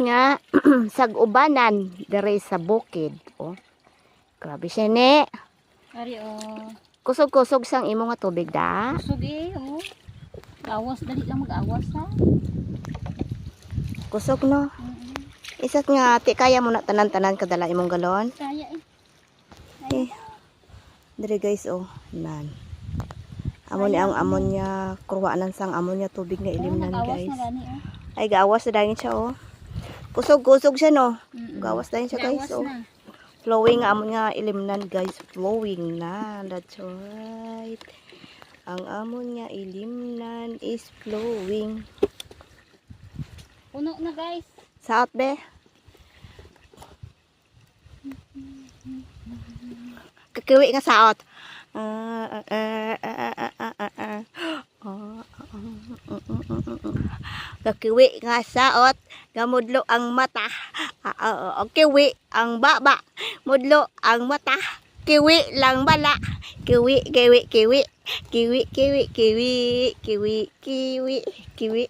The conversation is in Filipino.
nga sag-ubanan dere sa bukid. Oh. Grabe siya ne. Ari oh. Kusog-kusog sang imo nga tubig da. Kusog eh oh. Gawas dali lang mag-awas ha. Kusog no. Mm-mm. Isat nga ti kaya mo na tanan-tanan kadala imong galon. Kaya eh. Eh. Dere guys oh, nan. Amon ni ang amon niya kurwaanan sang amon niya tubig nga ilimnan nag-awas guys. na gani oh. Ay gawas na dahil siya oh. Kusog-kusog siya no. Gawas dahil siya guys Gawas oh. na. Flowing amon nga ilimnan guys, flowing na. That's right. Ang amon nga ilimnan is flowing. Puno na guys. Saot be? Kakiwi nga saot. Ah, ah, ah, ah, ah, ah, ah, ah. Ah, ah, ah, ah, ah, ah. Kakiwi nga saot, gamudlo ang mata. Ah, ah, Kiwi ang baba, mudlo ang mata. Kiwi lang bala. Kiwi, kiwi, kiwi. Kiwi, kiwi, kiwi. Kiwi, kiwi, kiwi.